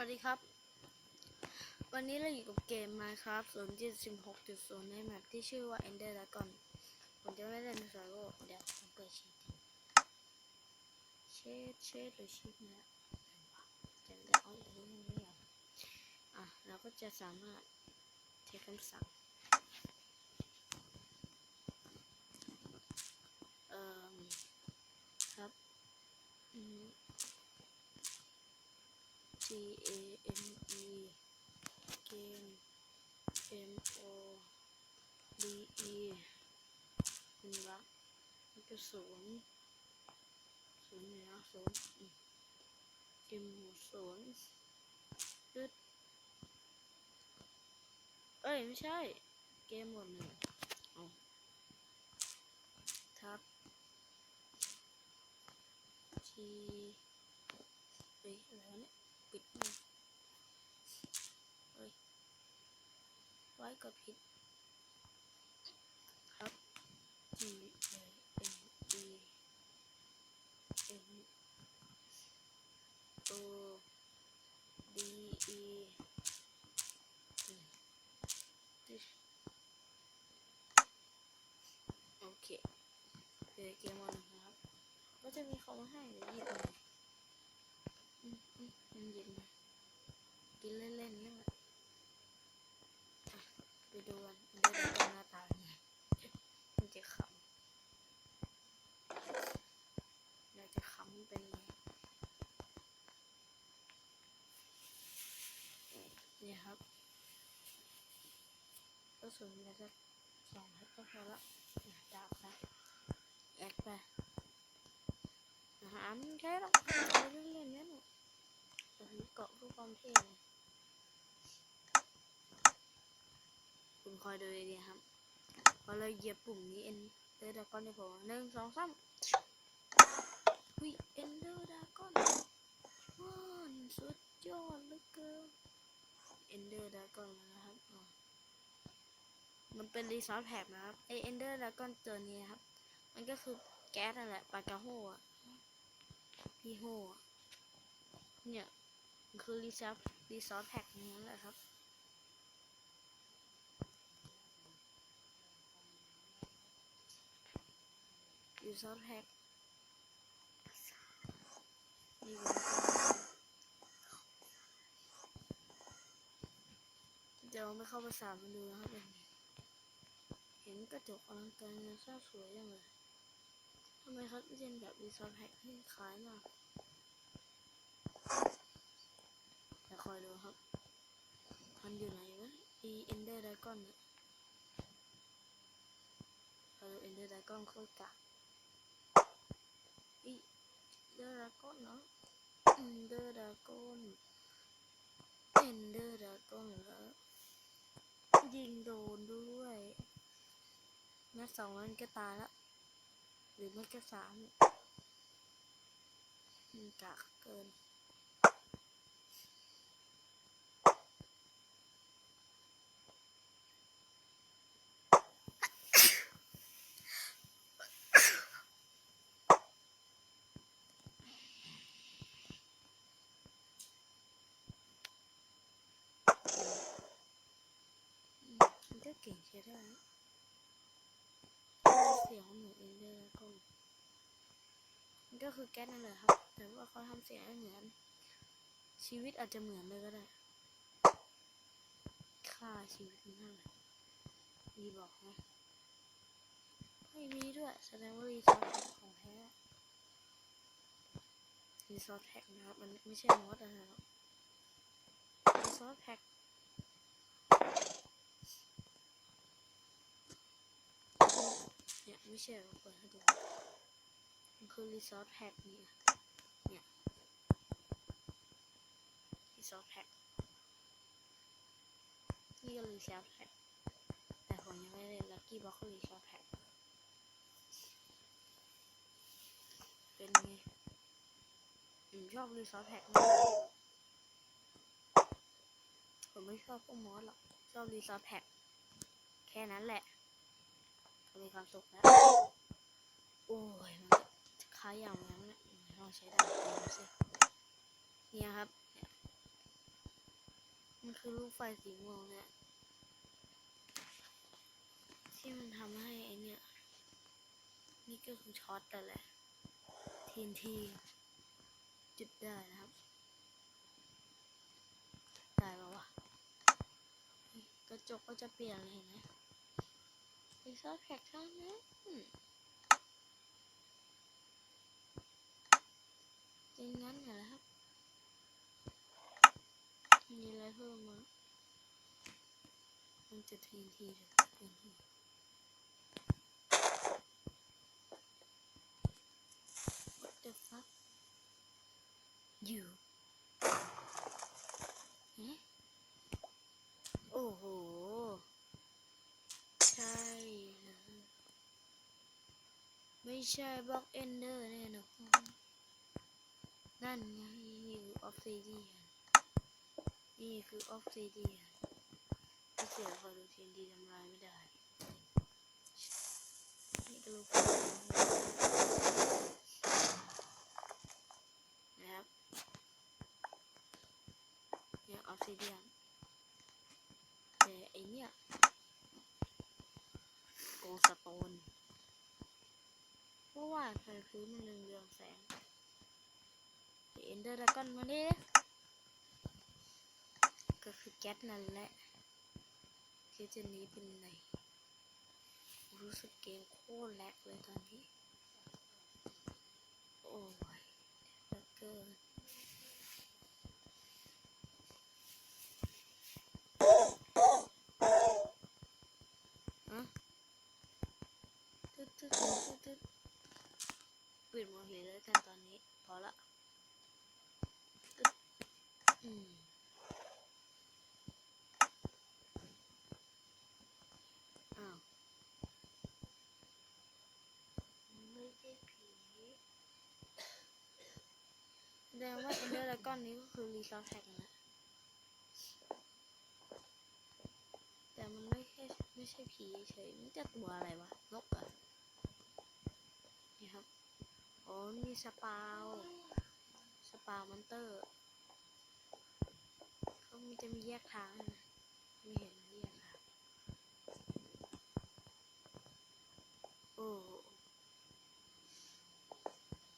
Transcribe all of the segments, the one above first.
วัสดีครับ วันนี้เราอยู่กับเกม Minecraft 0.16.0 ในแมปที่ชื่อว่า Ender Dragon ผมจะไม่เล่น Survival เดี๋ยวผมเปิดชีตเชดเชดหรือชีตนะจะได้เอาอีกทีนึงอะเราก็จะสามารถใช้คำสั่ง เอ่อครับอืม G A M E game M O D E เป็นละมันก็ศูนย์ศูนย์เนี่ยนะศูนย์เกมหมดศูนย์ตึ๊ดเอ้ย ไม่ใช่ เกมหมดหนึ่งเอาทับ G เฮ้ยอะไรเนี่ย ปิดมันเฮ้ยไว้ก็ผิดครับ G A N E N O D E โอเคเกมวันนะครับ ก็จะมีคำว่าให้เดี๋ยวหยิบ มอืมมันหมกินเล่นๆนี่แหละไปดูกันมันจะได้หน้าตาเป็นไงมันจะขำอยาจะขำเป็นไงเนี่ยครับก็สูงไปสักสองเมตรก็พอละอะดาบไปแอดไปอาหารแค่ต้องเล่นๆเนี่ยหนูแต่ที เกาะรูปความเท่เลยคุณคอยดูดีๆครับพอเราเหยียบปุ่มนี้เอ็นเดอร์ดากอนจะโผล่หนึ่งสองสามหุยเอ็นเดอร์ดากอนว้าวสุดยอดเหลือเกินเอ็นเดอร์ดากอนนะครับมันเป็นรีซอสแพ็กนะครับไอเอ็นเดอร์ดากอนตัวนี้ครับ มันก็คือแก๊สนั่นแหละปากระโฮะพี่โฮะเนี่ย คือรีซอสรีซอสแพ็กนี้แหละครับ รีซอสแพ็กนี่เดี๋ยวไม่เข้าภาษามาดูนะครับเป็นไงเห็นกระจกอลังการงานสร้างสวยจังเลยทำไมเขาเรียนแบบรีซอสแพ็กให้คล้ายมากแต่ค คอยดูครับ มันอยู่ไหนวะอีเอนเดอร์ดดก้อนเนี่ยคอยดูเอนเดอร์ดดก้อนโคตรกะอีเดอร์ดดก้อนเนาะเอนเดอร์ดดก้อนเอนเดอร์ดดก้อนแล้วยิงโดนด้วยนัดสองนั้นก็ตายละหรือไม่ก็สามกากเกิน มัน ก็เก่งใช้ได้เสียงเหมือนเองเลยก็มันก็คือแก๊สนั่นแหละครับ แต่ว่าเขาทำเสียงให้เหมือน ชีวิตอาจจะเหมือนเลยก็ได้ ค่าชีวิตมันเท่าไหร่มีบอกไหมไม่มีด้วย แสดงว่ารีซอสแพ็กของแท้รีซอสแพ็กนะครับมันไม่ใช่มอสอะไรหรอกรีซอสแพ็ก เนี่ยไม่ใช่เราเปิดให้ดูมันคือรีซอสแพ็กเนี่ยเนี่ยรีซอสแพ็กนี่ก็รีซอสแพ็กแต่ผมยังไม่ได้เล่นลักกี้บ็อกรีซอสแพ็กเป็นไงผมชอบรีซอสแพ็กมากผมไม่ชอบพวกมอสหรอกชอบรีซอสแพ็กแค่นั้นแหละ มีความสุขแล้วโอ้ยมันค้ายอย่างนั้นแหละลองใช้ดาบตีดูสิเนี่ยครับเนี่ยคือลูกไฟสีม่วงเนี่ย ที่มันทำให้ไอเนี่ย นี่ก็คือช็อตแต่แหละทีนทีจุดได้นะครับได้ปะวะกระจกก็จะเปลี่ยนเลยเห็นไหม อีกซอสแพ็กเท่านั้นอืมเป็นงั้นเหรอครับ มีอะไรเพิ่มมามันจะทีนทีหรือทีนที What the fuck you เอ๊ะโอ้โห ใช่เลย ไม่ใช่บล็อกเอนเดอร์แน่นอนนั่นไงนี่คือออฟซิเดียนนี่คือออฟซิเดียนที่เสียคอดูทีนดีทำลายไม่ได้นี่ก็รู้นะครับเนี่ยออฟซิเดียนแต่ไอเนี่ยโกสโตน เพราะว่าไฟพื้นมันหนึ่งเรืองแสงเอนเดอร์ดากอนมาดิก็คือแก๊สนั่นแหละคือจะหนี้เป็นไหนรู้สึกเกมโคตรแลกเลยตอนนี้ โอ้ยแล้วเกินอะตึ๊ดตึ๊ดตึ๊ดตึ๊ดตึ๊ดปิดหมดเลย แล้วกันตอนนี้พอละอืมอ้าวไม่ใช่ผีแสดงว่าเอนเดอร์และก้อนนี้ก็คือรีซอสแท็กนะแต่มันไม่ใช่ไม่ใช่ผีเฉยมันจะตัวอะไรวะนกเหรอนี่ครับ อ๋อมีสปาว สปาวมอนเตอร์เขามีจะมีแยกทางนะไม่เห็นแยกทางโอ้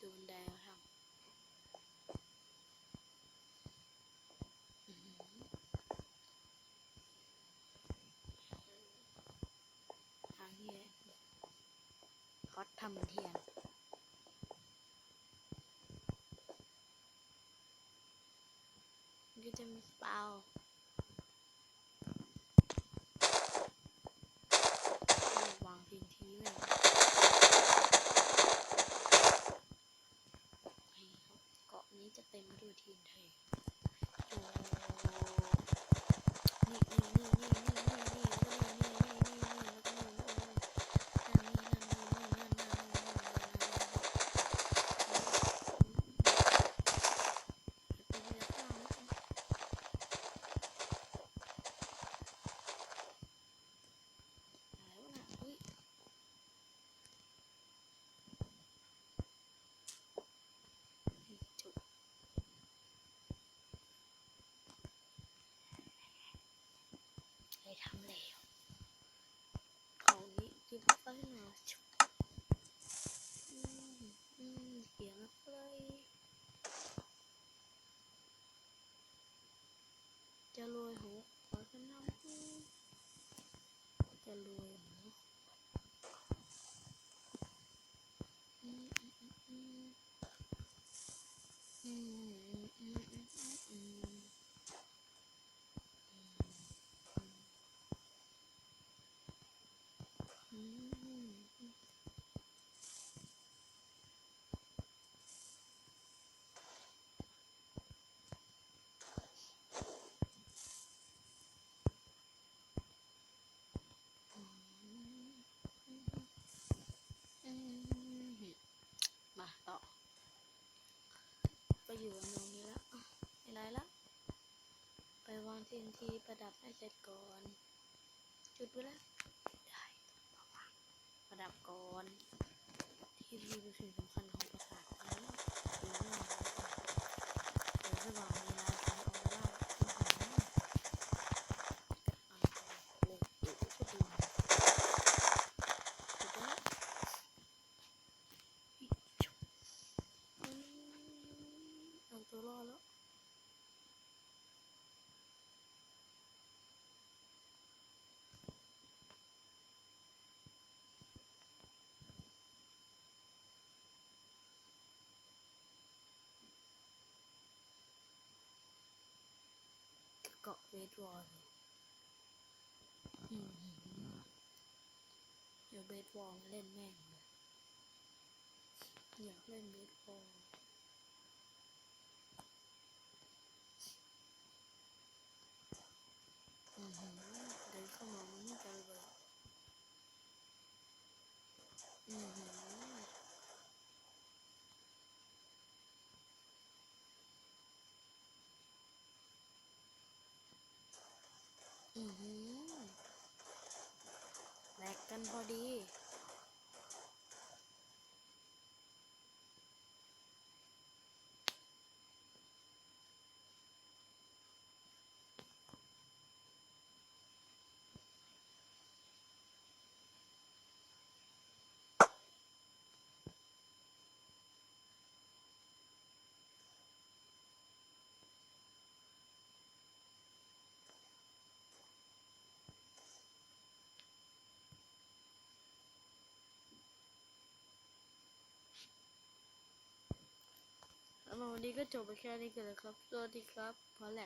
ดูบันไดเขาทำอื้อหือทางที่คอสทำเทียน มันก็จะมีสปาววางพินทีไว้ นี่ครับเกาะนี้จะเต็มไปด้วยทีนไทยโอ้นี่นี่นี่นี่นี่นี่นี่แล้วก็นี่นี่นี่นี่นี่แล้วก็นี่นี่นั่นนี่นั่นนี่นี่นั่นนั่นนั่นนั่นนั่นนั่นเป็นเรือข้าวนะอะไรวะน่ะอุ้ย จุดเลยทำแล้วเอา กินไปมาชุบอืมอืมเสียงอะไรจะรวยหัวขอจะนมจะรวยหัวอืมอืมอืมอืม อืมอืมอืมอืมอืมอืมอืมมาต่อ ก็ อยู่กันตรงนี้ละไม่ไรละ ไปวางทีนทีประดับให้เสร็จก่อน จุดไปแล้วได้ประวางประดับก่อน ทีทีเป็นสิ่งสำคัญของปราสาทนี้ดีมากเลยค่ะเดี๋ยวจะวางเวลาการออกล่าอื้อหือ ตัวรอดแล้ว เกาะเวทวอลเลยอืมเดี๋ยวเบสบอลมาเล่นแม่งเลยอยากเล่นเบสบอลอือหือเดินเข้ามามันจะระเบิดอือหืออือหือ แลกกันพอดี วันนี้ก็จบไปแค่นี้กันแล้วครับสวัสดีครับพอแหลก